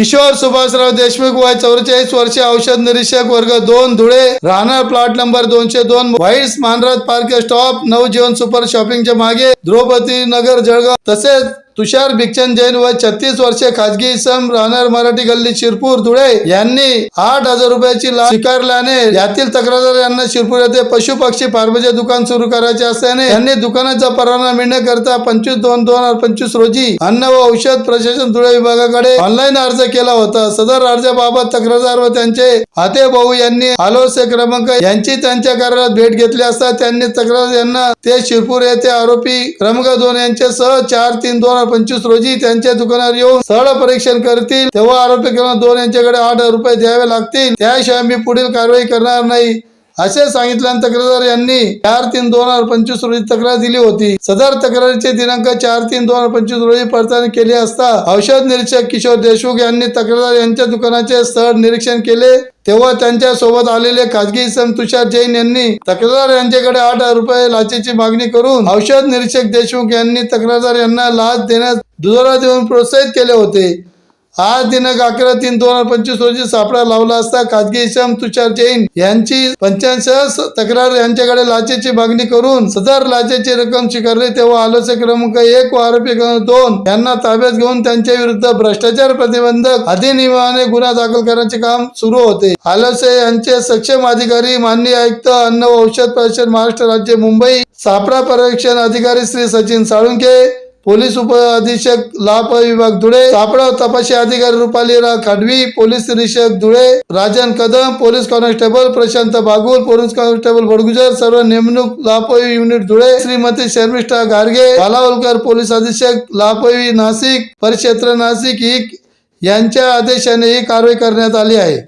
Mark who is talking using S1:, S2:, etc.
S1: किशोर सुभाषराव देशमुख वय चौवेचाळीस वर्षे औषध निरीक्षक वर्ग दोन धुळे. राहणार प्लॉट नंबर दोनशे दोन whites Manraj park stop Navjivan super शॉपिंगच्या मागे. द्रौपदी नगर जळगाव. तसेच तुषार भिक्षण जैन व छत्तीस वर्षे खाजगी इसम राहणार मराठी गल्ली शिरपूर धुळे यांनी आठ हजार रुपयाची लाच स्वीकारल्याने यातील तक्रारदार यांना शिरपूर येथे पशु पक्षी फार्मचे दुकान सुरू करायचे असल्याने त्यांनी दुकानाचा परवाना मिळण्याकरता पंचवीस दोन दोन हजार पंचवीस रोजी अन्न व औषध प्रशासन धुळे विभागाकडे ऑनलाईन अर्ज केला होता. सदर अर्जाबाबत तक्रारदार व त्यांचे हाते भाऊ यांनी आलोसे क्रमांक यांची त्यांच्या कार्यालयात भेट घेतली असता त्यांनी तक्रार यांना ते शिरपूर येथे आरोपी क्रमांक दोन यांचे सह चार तीन दोन हजार पंचवीस रोजी त्यांच्या दुकानावर येऊन स्थळ परीक्षण करतील. तेव्हा आरोपी क्रमांक दोन यांच्याकडे आठ हजार रुपये द्यावे लागतील. त्याशिवाय मी पुढील कारवाई करणार नाही. असे सांगितल्यानंतर तक्रारदार यांनी चार तीन दोन हजार पंचवीस रोजी तक्रार दिली होती. सदर तक्रारीचे दिनांक चार तीन दोन हजार पंचवीस रोजी पडताळणी केली असता औषध निरीक्षक किशोर देशमुख यांनी तक्रारदार यांच्या दुकानाचे स्थळ निरीक्षण केले. तेव्हा त्यांच्यासोबत आलेले खाजगी इसम तुषार जैन यांनी तक्रारदार यांच्याकडे आठ हजार रुपये लाचेची मागणी करून औषध निरीक्षक देशमुख यांनी तक्रारदार यांना लाच देण्यास दुजोरा देऊन प्रोत्साहित केले होते. आज दिनांक अकरा तीन दोन हजार पंचवीस रोजी सापळा लावला असता खाजगी इसम तुषार जैन यांची पंच्याऐंशी तक्रार यांच्याकडे लाचेची मागणी करून सदर लाचेची रक्कम स्वीकारली. तेव्हा आलोचक क्रमांक एक व आरोपी क्रमांक दोन यांना ताब्यात घेऊन त्यांच्या विरुद्ध भ्रष्टाचार प्रतिबंधक अधिनियमाने गुन्हा दाखल करण्याचे काम सुरू होते. आलोसे यांचे सक्षम अधिकारी माननीय आयुक्त अन्न व औषध परिषद महाराष्ट्र राज्य मुंबई सापळा पर्यवेक्षण अधिकारी श्री सचिन साळुंके पोलीस उप अधीक्षक लाभ विभाग धुळे सापडा तपाशी अधिकारी रुपालीराव खाडवी पोलीस निरीक्षक Dhule Rajan Kadam police constable Prashant Bagul police constable Badgujar सर्व नेमणूक लापवी युनिट धुळे श्रीमती शर्मिष्ठा गारगे बालावलकर पोलीस अधीक्षक लापवी नाशिक परिक्षेत्र नाशिक ही यांच्या आदेशाने ही कारवाई करण्यात आली आहे.